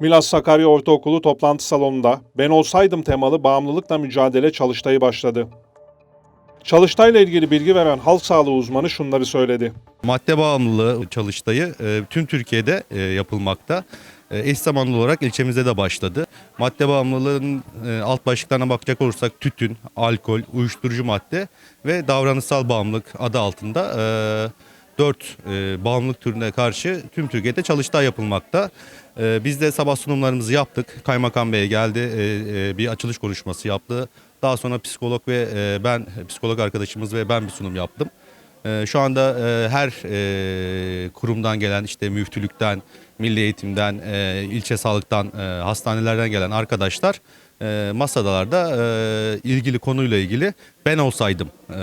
Milas Sakarya Ortaokulu toplantı salonunda Ben Olsaydım temalı bağımlılıkla mücadele çalıştayı başladı. Çalıştayla ilgili bilgi veren halk sağlığı uzmanı şunları söyledi. Madde bağımlılığı çalıştayı e, tüm Türkiye'de e, yapılmakta. E, Eş zamanlı olarak ilçemizde de başladı. Madde bağımlılığının alt başlıklarına bakacak olursak tütün, alkol, uyuşturucu madde ve davranışsal bağımlılık adı altında e, dört e, bağımlılık türüne karşı tüm Türkiye'de çalıştay yapılmakta. E, Biz de sabah sunumlarımızı yaptık. Kaymakam Bey geldi, e, e, bir açılış konuşması yaptı. Daha sonra psikolog ve e, ben, psikolog arkadaşımız ve ben bir sunum yaptım. Ee, Şu anda e, her e, kurumdan gelen işte müftülükten, milli eğitimden, e, ilçe sağlıktan, e, hastanelerden gelen arkadaşlar e, masadalarda e, ilgili konuyla ilgili ben olsaydım e,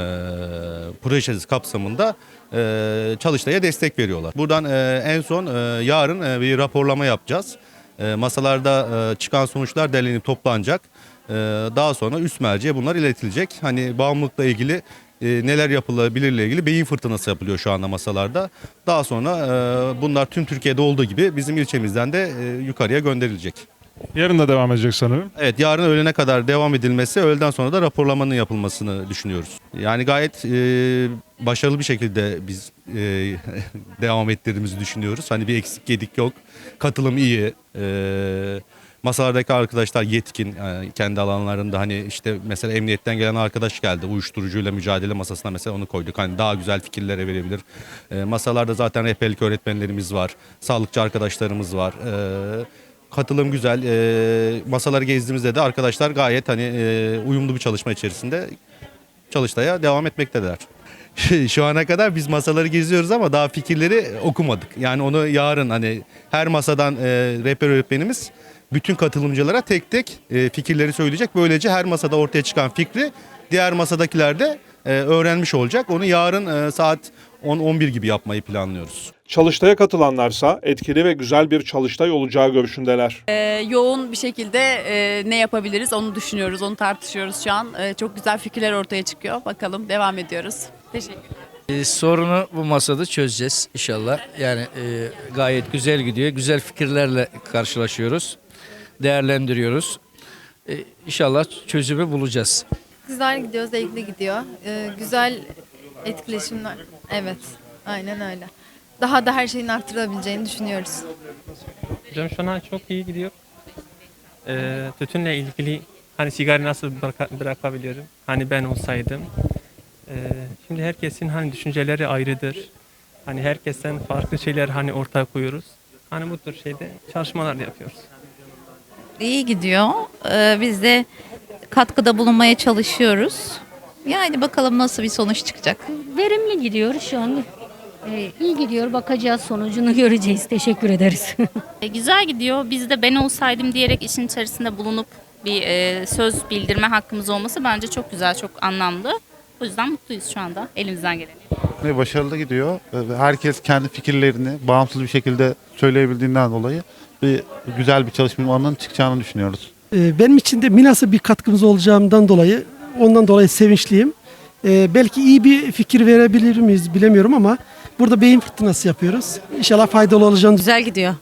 projesi kapsamında e, çalıştaya destek veriyorlar. Buradan e, en son e, yarın e, bir raporlama yapacağız. E, masalarda e, çıkan sonuçlar derlenip toplanacak. E, daha sonra üst merceğe bunlar iletilecek. Hani bağımlılıkla ilgili e, neler yapılabilirle ilgili beyin fırtınası yapılıyor şu anda masalarda. Daha sonra e, bunlar tüm Türkiye'de olduğu gibi bizim ilçemizden de e, yukarıya gönderilecek. Yarın da devam edecek sanırım. Evet yarın öğlene kadar devam edilmesi, öğleden sonra da raporlamanın yapılmasını düşünüyoruz. Yani gayet e, başarılı bir şekilde biz e, devam ettirdiğimizi düşünüyoruz. Hani bir eksik yedik yok. Katılım iyi. E, masalardaki arkadaşlar yetkin e, kendi alanlarında hani işte mesela emniyetten gelen arkadaş geldi uyuşturucuyla mücadele masasına mesela onu koyduk hani daha güzel fikirlere verebilir. E, masalarda zaten rehberlik öğretmenlerimiz var, sağlıkçı arkadaşlarımız var. E, katılım güzel. E, masaları gezdiğimizde de arkadaşlar gayet hani e, uyumlu bir çalışma içerisinde çalıştaya devam etmektedirler. Şu ana kadar biz masaları geziyoruz ama daha fikirleri okumadık. Yani onu yarın hani her masadan e, rehber öğretmenimiz bütün katılımcılara tek tek e, fikirleri söyleyecek. Böylece her masada ortaya çıkan fikri diğer masadakiler de öğrenmiş olacak. Onu yarın e, saat 10-11 gibi yapmayı planlıyoruz. Çalıştaya katılanlarsa etkili ve güzel bir çalıştay olacağı görüşündeler. Ee, yoğun bir şekilde e, ne yapabiliriz onu düşünüyoruz, onu tartışıyoruz şu an. Ee, çok güzel fikirler ortaya çıkıyor. Bakalım devam ediyoruz. Teşekkür ederim. E, sorunu bu masada çözeceğiz inşallah. Yani e, gayet güzel gidiyor. Güzel fikirlerle karşılaşıyoruz. Değerlendiriyoruz. E, inşallah çözümü bulacağız. Güzel gidiyor, zevkli gidiyor. Ee, güzel etkileşimler. Evet, aynen öyle. Daha da her şeyin arttırabileceğini düşünüyoruz. Hocam şu an çok iyi gidiyor. Ee, tütünle ilgili hani sigara nasıl bıraka- bırakabilirim? Hani ben olsaydım. Ee, şimdi herkesin hani düşünceleri ayrıdır. Hani herkesten farklı şeyler hani ortaya koyuyoruz. Hani bu tür şeyde çalışmalar yapıyoruz. İyi gidiyor. Ee, biz de katkıda bulunmaya çalışıyoruz. Yani bakalım nasıl bir sonuç çıkacak. Verimli gidiyor şu an. Ee, iyi gidiyor. Bakacağız sonucunu göreceğiz. Teşekkür ederiz. E, Güzel gidiyor. Biz de ben olsaydım diyerek işin içerisinde bulunup bir e, söz bildirme hakkımız olması bence çok güzel, çok anlamlı. O yüzden mutluyuz şu anda elimizden geleni. ve başarılı gidiyor. Herkes kendi fikirlerini bağımsız bir şekilde söyleyebildiğinden dolayı bir güzel bir çalışma alanının çıkacağını düşünüyoruz. Ee, Benim için de Milas'a bir katkımız olacağından dolayı ondan dolayı sevinçliyim. Ee, belki iyi bir fikir verebilir miyiz bilemiyorum ama burada beyin fırtınası yapıyoruz. İnşallah faydalı olacağını Güzel gidiyor.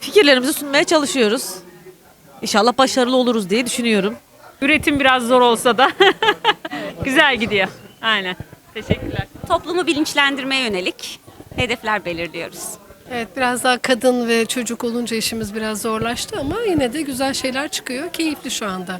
Fikirlerimizi sunmaya çalışıyoruz. İnşallah başarılı oluruz diye düşünüyorum. Üretim biraz zor olsa da güzel gidiyor. Aynen. Teşekkürler. Toplumu bilinçlendirmeye yönelik hedefler belirliyoruz. Evet, biraz daha kadın ve çocuk olunca işimiz biraz zorlaştı ama yine de güzel şeyler çıkıyor. Keyifli şu anda.